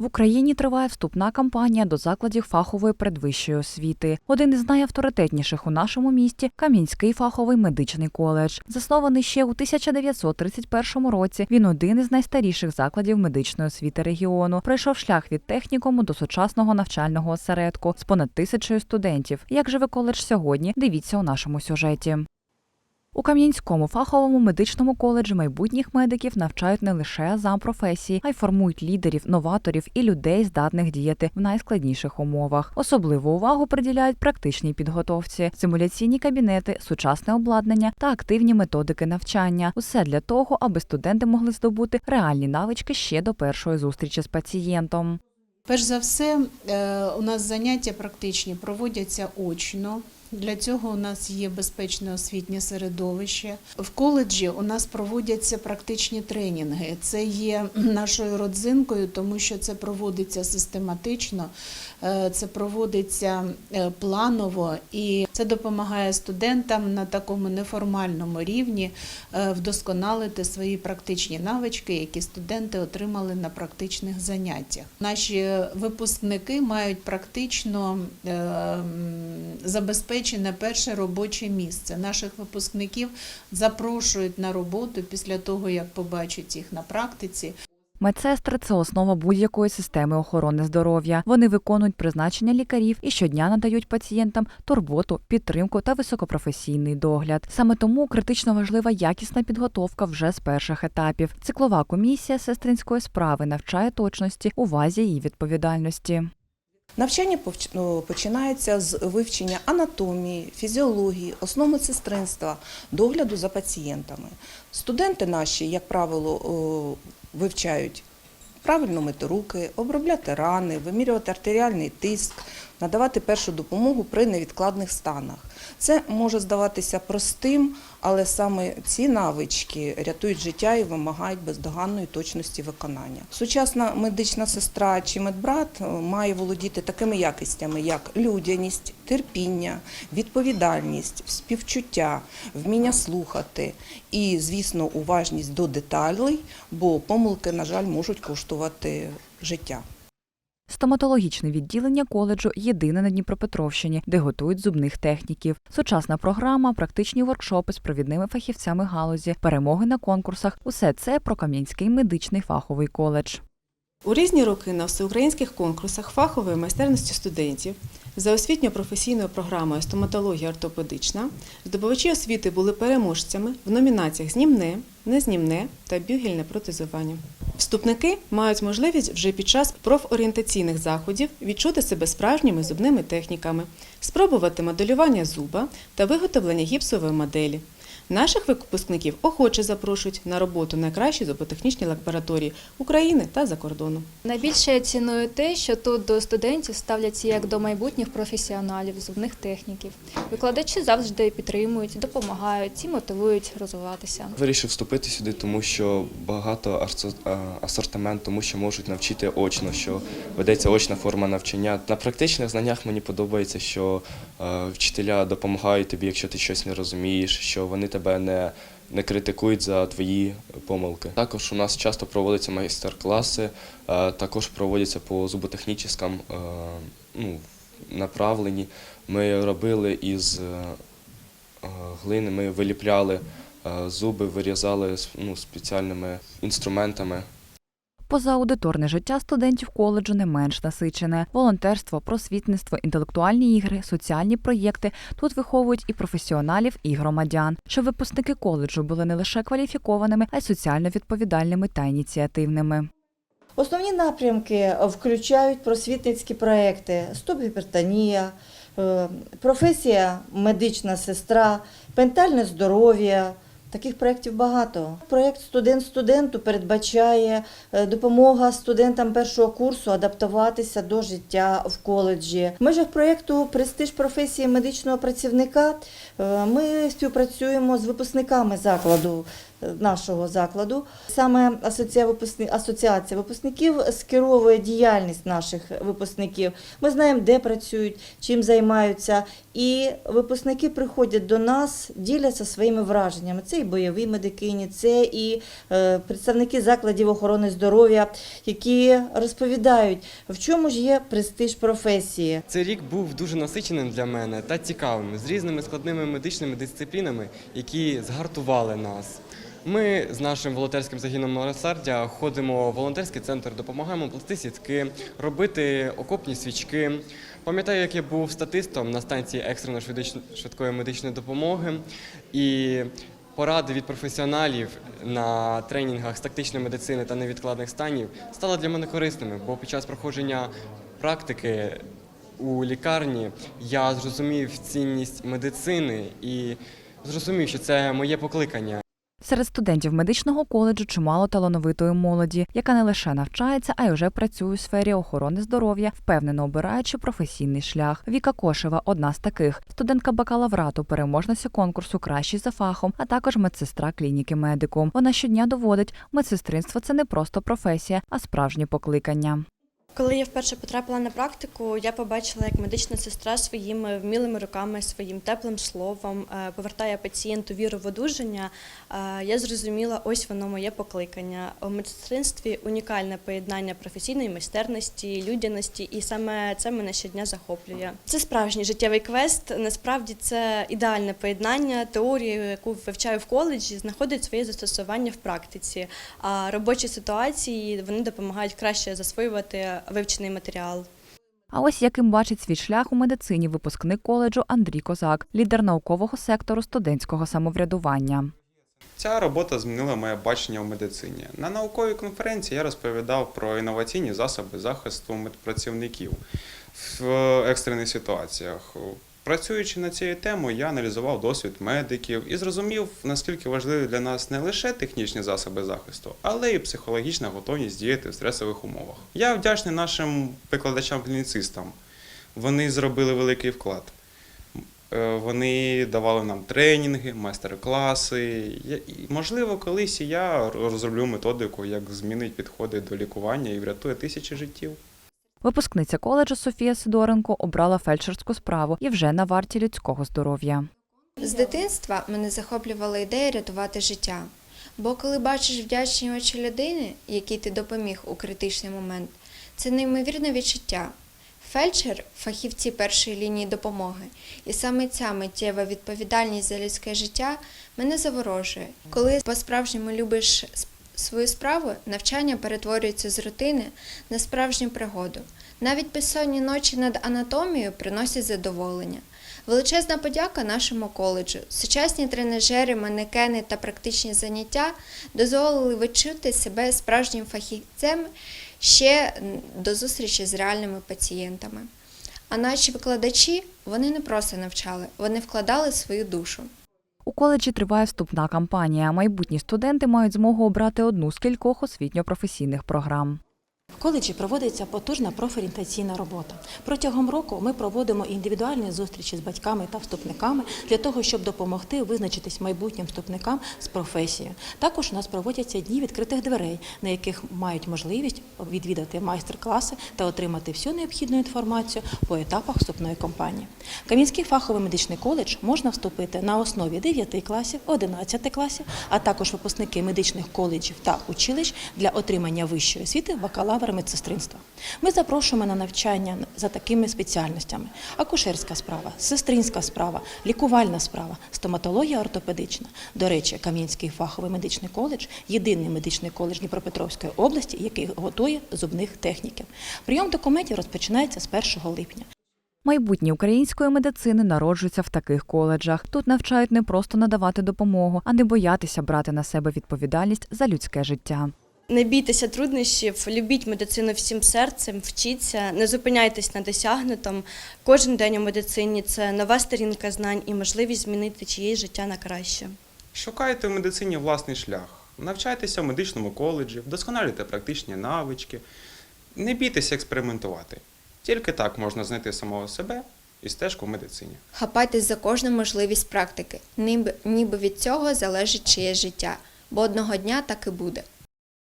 В Україні триває вступна кампанія до закладів фахової передвищої освіти. Один із найавторитетніших у нашому місті Кам'янський фаховий медичний коледж. Заснований ще у 1931 році. Він один із найстаріших закладів медичної освіти регіону. Пройшов шлях від технікуму до сучасного навчального осередку з понад тисячою студентів. Як живе коледж сьогодні? Дивіться у нашому сюжеті. У Кам'янському фаховому медичному коледжі майбутніх медиків навчають не лише за професії, а й формують лідерів, новаторів і людей, здатних діяти в найскладніших умовах. Особливу увагу приділяють практичній підготовці, симуляційні кабінети, сучасне обладнання та активні методики навчання. Усе для того, аби студенти могли здобути реальні навички ще до першої зустрічі з пацієнтом. Перш за все, е, у нас заняття практичні проводяться очно. Для цього у нас є безпечне освітнє середовище. В коледжі у нас проводяться практичні тренінги. Це є нашою родзинкою, тому що це проводиться систематично, е, це проводиться е, планово, і це допомагає студентам на такому неформальному рівні е, вдосконалити свої практичні навички, які студенти отримали на практичних заняттях. Наші випускники мають практично е, забезпечене перше робоче місце. Наших випускників запрошують на роботу після того, як побачать їх на практиці. Медсестри це основа будь-якої системи охорони здоров'я. Вони виконують призначення лікарів і щодня надають пацієнтам турботу, підтримку та високопрофесійний догляд. Саме тому критично важлива якісна підготовка вже з перших етапів. Циклова комісія сестринської справи навчає точності, увазі і відповідальності. Навчання ну, починається з вивчення анатомії, фізіології, основ медсестринства, догляду за пацієнтами. Студенти наші, як правило, вивчають правильно мити руки, обробляти рани, вимірювати артеріальний тиск, надавати першу допомогу при невідкладних станах. Це може здаватися простим, але саме ці навички рятують життя і вимагають бездоганної точності виконання. Сучасна медична сестра чи медбрат е, має володіти такими якостями, як людяність, терпіння, відповідальність, співчуття, вміння слухати і, звісно, уважність до деталей, бо помилки, на жаль, можуть коштувати життя. Стоматологічне відділення коледжу єдине на Дніпропетровщині, де готують зубних техніків. Сучасна програма, практичні воркшопи з провідними фахівцями галузі, перемоги на конкурсах усе це про Кам'янський медичний фаховий коледж. У різні роки на всеукраїнських конкурсах фахової майстерності студентів за освітньо-професійною програмою стоматологія ортопедична здобувачі освіти були переможцями в номінаціях знімне, незнімне та бюгельне протезування. Вступники мають можливість вже під час профорієнтаційних заходів відчути себе справжніми зубними техніками, спробувати моделювання зуба та виготовлення гіпсової моделі. Наших випускників охоче запрошують на роботу найкращі зуботехнічні лабораторії України та за кордоном. Найбільше я ціную те, що тут до студентів ставляться як до майбутніх професіоналів, зубних техніків. Викладачі завжди підтримують, допомагають і мотивують розвиватися. Вирішив вступити сюди, тому що багато асортимент, тому що можуть навчити очно, що ведеться очна форма навчання. На практичних знаннях мені подобається, що вчителя допомагають тобі, якщо ти щось не розумієш, що вони тебе не, не критикують за твої помилки. Також у нас часто проводяться майстер-класи, е, також проводяться по зуботехнічним е, ну, направленні. Ми робили із е, глини, ми виліпляли зуби, вирізали ну, спеціальними інструментами. Позааудиторне життя студентів коледжу не менш насичене. Волонтерство, просвітництво, інтелектуальні ігри, соціальні проєкти тут виховують і професіоналів, і громадян, щоб випускники коледжу були не лише кваліфікованими, а й соціально відповідальними та ініціативними. Основні напрямки включають просвітницькі проекти Стоп гіпертонія, е, професія медична сестра, ментальне здоров'я. Таких проєктів багато. Проєкт Студент студенту передбачає е, допомога студентам першого курсу адаптуватися до життя в коледжі. В межах проєкту Престиж професії медичного працівника е, ми співпрацюємо з випускниками закладу. Нашого закладу. Саме асоціація випускни- асоціація випускників скеровує діяльність наших випускників. Ми знаємо, де працюють, чим займаються. І випускники приходять до нас, діляться своїми враженнями. Це і бойові медикині, це і е, представники закладів охорони здоров'я, які розповідають, в чому ж є престиж професії. Цей рік був дуже насиченим для мене та цікавим з різними складними медичними дисциплінами, які згартували нас. Ми з нашим волонтерським загином милосердя ходимо в волонтерський центр, допомагаємо плести сітки, робити окопні свічки. Пам'ятаю, як я був статистом на станції екстреної швидкої медичної допомоги і поради від професіоналів на тренінгах з тактичної медицини та невідкладних станів стали для мене корисними, бо під час проходження практики у лікарні я зрозумів цінність медицини і зрозумів, що це моє покликання. Серед студентів медичного коледжу чимало талановитої молоді, яка не лише навчається, а й вже працює у сфері охорони здоров'я, впевнено обираючи професійний шлях. Віка Кошева одна з таких. Студентка бакалаврату, переможниця конкурсу Кращий за фахом, а також медсестра клініки медикум. Вона щодня доводить, медсестринство це не просто професія, а справжнє покликання. Коли я вперше потрапила на практику, я побачила, як медична сестра своїми вмілими руками, своїм теплим словом е, повертає пацієнту віру в одужання. Е, Я зрозуміла, ось воно моє покликання. У медсестринстві унікальне поєднання професійної майстерності, людяності, і саме це мене щодня захоплює. Це справжній життєвий квест. Насправді це ідеальне поєднання теорії, яку вивчаю в коледжі, знаходить своє застосування в практиці. А робочі ситуації вони допомагають краще засвоювати вивчений матеріал. А ось яким бачить свій шлях у медицині випускник коледжу Андрій Козак, лідер наукового сектору студентського самоврядування. Ця робота змінила моє бачення в медицині. На науковій конференції я розповідав про інноваційні засоби захисту медпрацівників в екстрених ситуаціях. Працюючи над цією темою, я аналізував досвід медиків і зрозумів, наскільки важливі для нас не лише технічні засоби захисту, але й психологічна готовність діяти в стресових умовах. Я вдячний нашим викладачам-клініцистам. Вони зробили великий вклад. Е, Вони давали нам тренінги, майстер-класи. Можливо, колись я розроблю методику, як змінить підходи до лікування і врятує тисячі життів. Випускниця коледжу Софія Сидоренко обрала фельдшерську справу і вже на варті людського здоров'я. З дитинства мене захоплювала ідея рятувати життя. Бо коли бачиш вдячні очі людини, якій ти допоміг у критичний момент, це неймовірне відчуття. Фельдшер фахівці першої лінії допомоги, і саме ця миттєва відповідальність за людське життя мене заворожує. Коли по-справжньому любиш свою справу, навчання перетворюється з рутини на справжню пригоду. Навіть безсонні ночі над анатомією приносять задоволення. Величезна подяка нашому коледжу. Сучасні тренажери, манекени та практичні заняття дозволили відчути себе справжнім фахівцем ще до зустрічі з реальними пацієнтами. А наші викладачі вони не просто навчали, вони вкладали свою душу. У коледжі триває вступна кампанія. Майбутні студенти мають змогу обрати одну з кількох освітньо-професійних програм. В коледжі проводиться потужна профорієнтаційна робота. Протягом року ми проводимо індивідуальні зустрічі з батьками та вступниками для того, щоб допомогти визначитись майбутнім вступникам з професією. Також у нас проводяться дні відкритих дверей, на яких мають можливість відвідати майстер-класи та отримати всю необхідну інформацію по етапах вступної кампанії. Кам'янський фаховий медичний коледж можна вступити на основі 9 класів, 11 класів, а також випускники медичних коледжів та училищ для отримання вищої освіти бакалавра медсестринства. Ми запрошуємо на навчання за такими спеціальностями: акушерська справа, сестринська справа, лікувальна справа, стоматологія ортопедична. До речі, Кам'янський фаховий медичний коледж єдиний медичний коледж Дніпропетровської області, який готує зубних техніків. Прийом документів розпочинається з 1 липня. Майбутнє української медицини народжується в таких коледжах. Тут навчають не просто надавати допомогу, а не боятися брати на себе відповідальність за людське життя. Не бійтеся труднощів, любіть медицину всім серцем, вчіться, не зупиняйтесь на досягнутому. Кожен день у медицині це нова сторінка знань і можливість змінити чиєсь життя на краще. Шукайте в медицині власний шлях, навчайтеся в медичному коледжі, вдосконалюйте практичні навички, не бійтеся експериментувати. Тільки так можна знайти самого себе і стежку в медицині. Хапайтесь за кожну можливість практики, ніби, ніби від цього залежить чиє життя. бо одного дня так і буде.